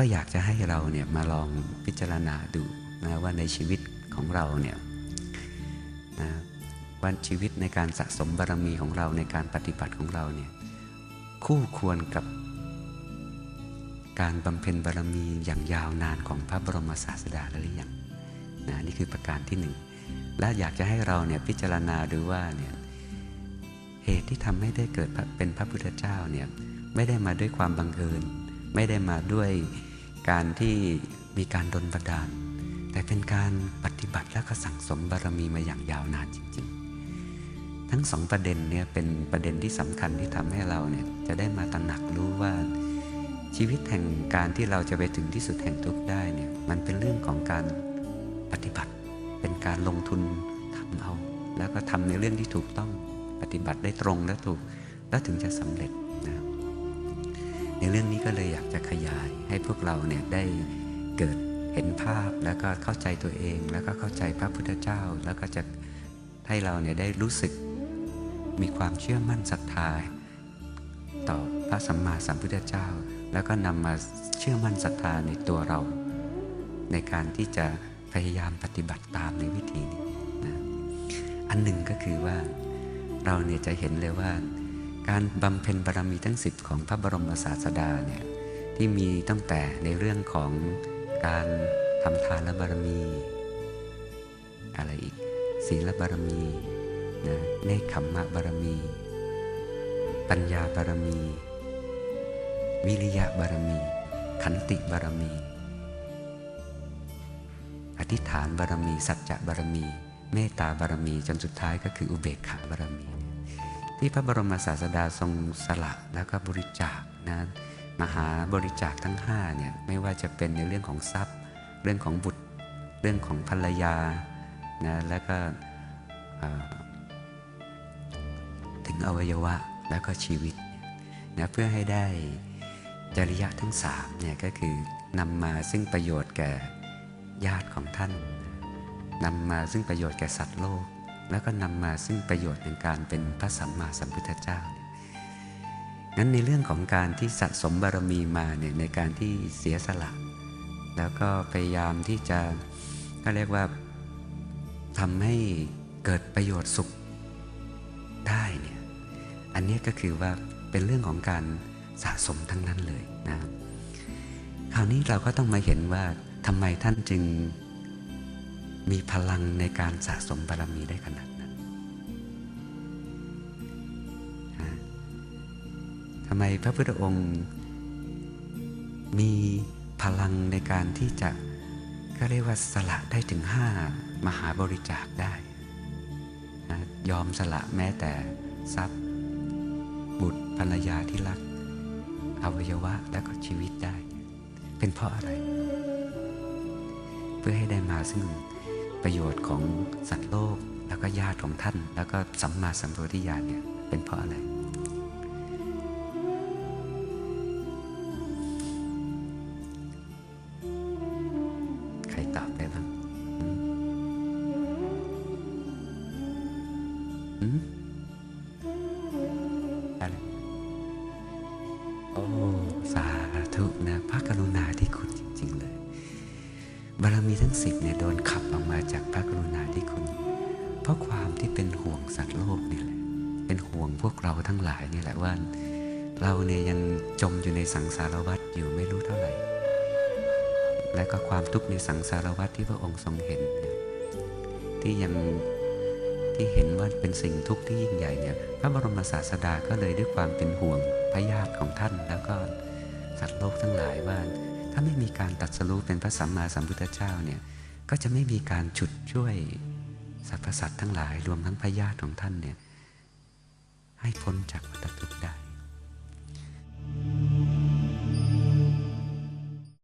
ก็อยากจะให้เราเนี่ยมาลองพิจารณาดูนะว่าในชีวิตของเราเนี่ยนะวันชีวิตในการสะสมบารมีของเราในการปฏิบัติของเราเนี่ยคู่ควรกับการบำเพ็ญบารมีอย่างยาวนานของพระบรมศาสดาหรือยังนะนี่คือประการที่หนึ่งและอยากจะให้เราเนี่ยพิจารณาดูว่าเนี่ยเหตุที่ทำให้ได้เกิดเป็นพระพุทธเจ้าเนี่ยไม่ได้มาด้วยความบังเอิญ ไม่ได้มาด้วย การที่มีการดลบันดาล แต่เป็นการปฏิบัติและก็สั่งสมบารมีมาอย่างยาวนานจริง ๆ ทั้งสองประเด็นเนี่ยเป็นประเด็นที่สำคัญที่ทำให้เราเนี่ยจะได้มาตระหนักรู้ว่าชีวิตแห่งการที่เราจะไปถึงที่สุดแห่งทุกข์ได้เนี่ยมันเป็นเรื่องของการปฏิบัติ เป็นการลงทุนทำเอา แล้วก็ทำในเรื่องที่ถูกต้องปฏิบัติได้ตรงและถูกแล้วถึงจะสำเร็จนะในเรื่องนี้ก็เลยอยากจะขยาย พวกเราเนี่ยได้เกิดเห็นภาพแล้วก็เข้าใจตัวเอง แล้วก็เข้าใจพระพุทธเจ้า แล้วก็จะให้เราเนี่ยได้รู้สึกมีความเชื่อมั่นศรัทธาต่อพระสัมมาสัมพุทธเจ้า แล้วก็นำมาเชื่อมั่นศรัทธาในตัวเรา ในการที่จะพยายามปฏิบัติตามในวิธีนี้นะอันหนึ่งก็คือว่าเราเนี่ยจะเห็นเลยว่า การบำเพ็ญบารมีทั้งสิบของพระบรมศาสดาเนี่ย ที่มีตั้งแต่ในเรื่องของการทำทานและบารมี อะไรอีกศีลบารมีนะเนคขมมะบารมี ปัญญาบารมี วิริยะบารมี ขันติบารมี อธิษฐานบารมี สัจจะบารมี เมตตาบารมีจนสุดท้ายก็คืออุเบกขาบารมี ที่พระบรมศาสดาทรงสละแล้วก็บริจาคนะ มหาบริจาคทั้ง5เนี่ยไม่ว่าจะเป็นในเรื่องของทรัพย์ เรื่องของบุตร เรื่องของภรรยานะแล้วก็ถึงอวัยวะแล้วก็ชีวิตนะเพื่อให้ได้จริยะทั้งสามเนี่ยก็คือนำมาซึ่งประโยชน์แก่ญาติของท่านนำมาซึ่งประโยชน์แก่สัตว์โลก แล้วก็นำมาซึ่งประโยชน์ในการเป็นพระสัมมาสัมพุทธเจ้าเนั้นในเรื่องของการที่สะสมบารมีมาเนี่ยในการที่เสียสละ แล้วก็พยายามที่จะก็เรียกว่าทำให้เกิดประโยชน์สุขได้เนี่ยอันนี้ก็คือว่าเป็นเรื่องของการสะสมทั้งนั้นเลยนะครับคราวนี้เราก็ต้องมาเห็นว่าทำไมท่านจึงมีพลังในการสะสมบารมีได้ขนาด ไมพระพุทธองค์ มีพลังในการที่จะก็เรียกว่าสละได้ถึงห้ามหาบริจาคได้นะยอมสละแม้แต่ทรัพย์ บุตรภรรยาที่รัก อวัยวะและก็ชีวิตได้ เป็นเพราะอะไร เพื่อให้ได้มาซึ่งประโยชน์ของสัตว์โลกแล้วก็ญาติของท่าน แล้วก็สัมมาสัมโพธิญาณเนี่ยเป็นเพราะอะไร ทั้งสิบเนี่ยโดนขับออกมาจากพระกรุณาที่คุณ เพราะความที่เป็นห่วงสัตว์โลกนี่แหละ เป็นห่วงพวกเราทั้งหลายนี่แหละว่า เราเนี่ยยังจมอยู่ในสังสารวัฏอยู่ไม่รู้เท่าไหร่ และก็ความทุกข์ในสังสารวัฏที่พระองค์ทรงเห็น ที่ยังที่เห็นว่าเป็นสิ่งทุกข์ที่ยิ่งใหญ่เนี่ยพระบรมศาสดาก็เลยด้วยความเป็นห่วงพระญาติของท่านแล้วก็สัตว์โลกทั้งหลายว่า ถ้าไม่มีการตัดสรู้เป็นพระสัมมาสัมพุทธเจ้าเนี่ยก็จะไม่มีการฉุดช่วยสรรพสัตว์ทั้งหลายรวมทั้งพญาติของท่านเนี่ยให้พ้นจากวัฏทุกข์ได้